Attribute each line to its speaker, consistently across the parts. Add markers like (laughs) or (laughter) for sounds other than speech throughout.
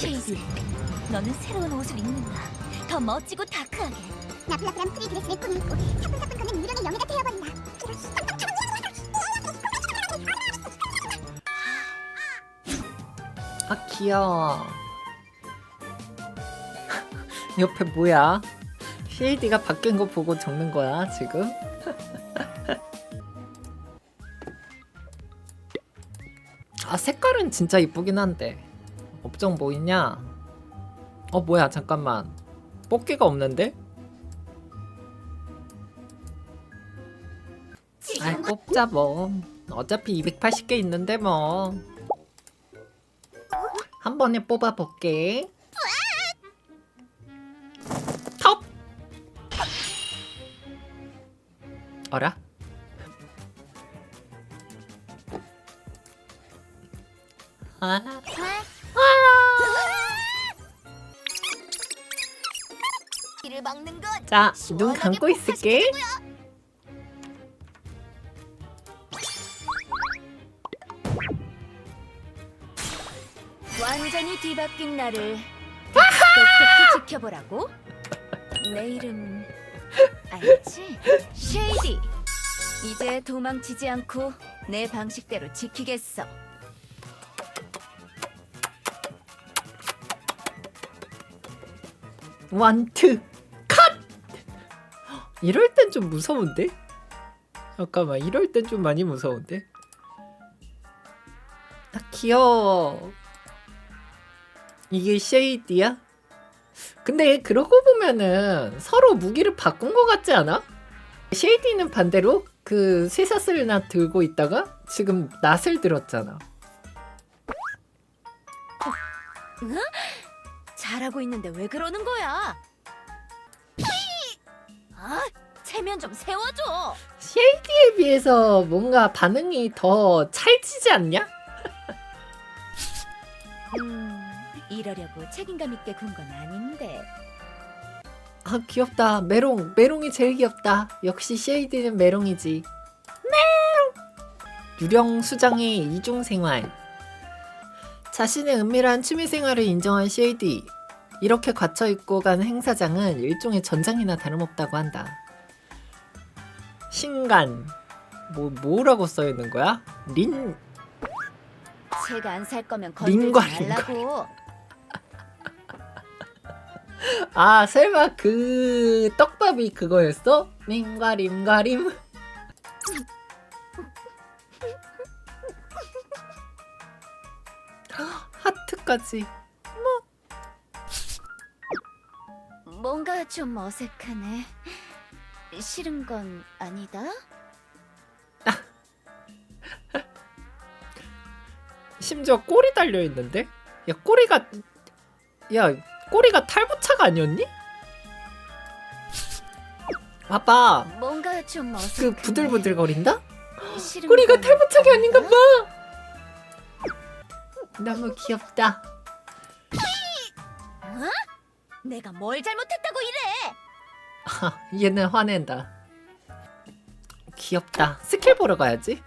Speaker 1: 쉐이드, 너는 새로운 옷을 입는다. 더 멋지고 다크하게.
Speaker 2: 나플라프랑 프리 드레스를 꾸미 입고 사뿐사뿐 거는 유령의 영예가 되어버린다.
Speaker 3: 아 귀여워 (laughs) 옆에 뭐야 쉐이디가 바뀐 거 보고 적는 거야 지금? (laughs) 아 색깔은 진짜 이쁘긴 한데 업종 뭐 있냐? 어 뭐야 잠깐만 뽑기가 없는데? 아이 뽑자 뭐 어차피 280개 있는데 뭐 한 번에 뽑아볼게. 톱! 어라? 아,
Speaker 1: 길을 막는 것.
Speaker 3: 자, 눈 감고 있을게.
Speaker 1: 완전히 뒤바뀐 나를 똑똑히 지켜보라고. 내 이름 알지? 쉐이디. 이제 도망치지 않고 내 방식대로 지키겠어.
Speaker 3: 원투 컷! 이럴 땐 좀 무서운데? 잠깐만, 이럴 땐 좀 많이 무서운데? 아, 귀여워. 이게 쉐이디야? 근데 그러고 보면은 서로 무기를 바꾼 것 같지 않아? 쉐이디는 반대로 그 쇠사슬을 나 들고 있다가 지금 낫을 들었잖아.
Speaker 1: 잘하고 있는데 왜 그러는 거야? 아, 체면 좀 세워줘.
Speaker 3: 쉐이디에 비해서 뭔가 반응이 더 찰지지 않냐?
Speaker 1: 음, 이러려고 책임감 있게 군 건 아닌데.
Speaker 3: 아 귀엽다. 메롱. 메롱이 제일 귀엽다. 역시 쉐이디는 메롱이지. 메롱! 유령 수장의 이중 생활. 자신의 은밀한 취미 생활을 인정한 쉐이디. 이렇게 갇혀 있고 간 행사장은 일종의 전장이나 다름없다고 한다 신간 뭐 뭐라고 써 있는 거야?
Speaker 1: 린책안살 거면
Speaker 3: 링과,
Speaker 1: 건들지 말라고. (laughs)
Speaker 3: 아 설마 그 떡밥이 그거였어? 링과림과림 (laughs) 하트까지
Speaker 1: 뭔가 좀 어색하네. 싫은 건 아니다. (laughs)
Speaker 3: 심지어 꼬리 달려 있는데? 야 꼬리가 야 꼬리가 탈부착 아니었니? 봐봐
Speaker 1: 뭔가 좀
Speaker 3: 그
Speaker 1: 어색하네.
Speaker 3: 부들부들 거린다?
Speaker 1: 싫은
Speaker 3: 꼬리가
Speaker 1: 건
Speaker 3: 탈부착이 아닌가 봐? 너무 귀엽다
Speaker 1: 어? 내가 뭘?
Speaker 3: 하, (laughs) 얘는 화낸다 귀엽다 스킬 보러 가야지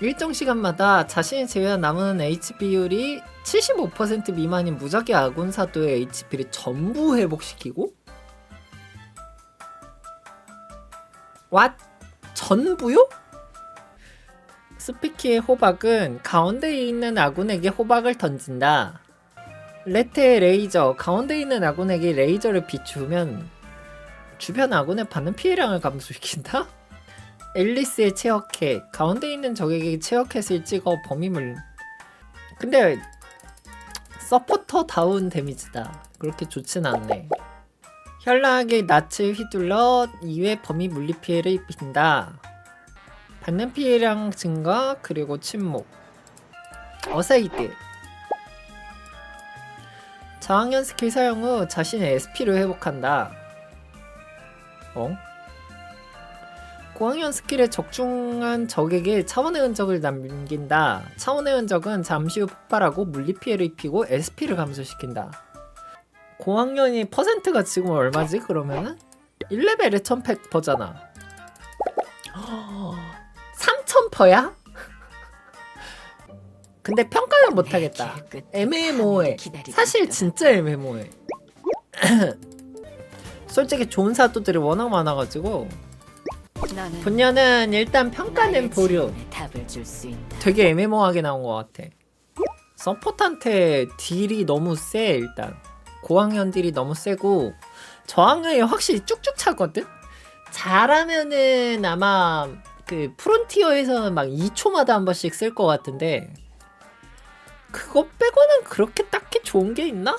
Speaker 3: 일정 시간마다 자신이 제외한 남은 HP 비율이 75% 미만인 무작위 아군 사도의 HP를 전부 회복시키고 왓? 전부요? 스피키의 호박은 가운데에 있는 아군에게 호박을 던진다. 레테의 레이저, 가운데 있는 아군에게 레이저를 비추면 주변 아군의 받는 피해량을 감소시킨다? (laughs) 앨리스의 체어캣, 가운데 있는 적에게 체어캣을 찍어 범위물. 근데 서포터 다운 데미지다. 그렇게 좋진 않네. 현란하게 낯을 휘둘러 2회 범위 물리 피해를 입힌다. 받는 피해량 증가 그리고 침묵. 어세이드. 저항연 스킬 사용 후 자신의 SP를 회복한다. 어? 고학년 스킬에 적중한 적에게 차원의 흔적을 남긴다. 차원의 흔적은 잠시 후 폭발하고 물리 피해를 입히고 SP를 감소시킨다. 고학년이 퍼센트가 지금 얼마지 그러면은? 1레벨에 1100퍼잖아. 3000퍼야? (laughs) 근데 평가는 못하겠다. 애매모호해. 사실 진짜 애매모호해. (clears throat) 솔직히 좋은 사도들이 워낙 많아가지고 분녀는 일단 평가는 보류. 되게 애매모호하게 나온 것 같아. 서포트한테 딜이 너무 세 일단. 고학년 딜이 너무 세고 저학년이 확실히 쭉쭉 차거든. 잘하면은 아마 그 프론티어에서는 막 2초마다 한 번씩 쓸 것 같은데 그거 빼고는 그렇게 딱히 좋은 게 있나?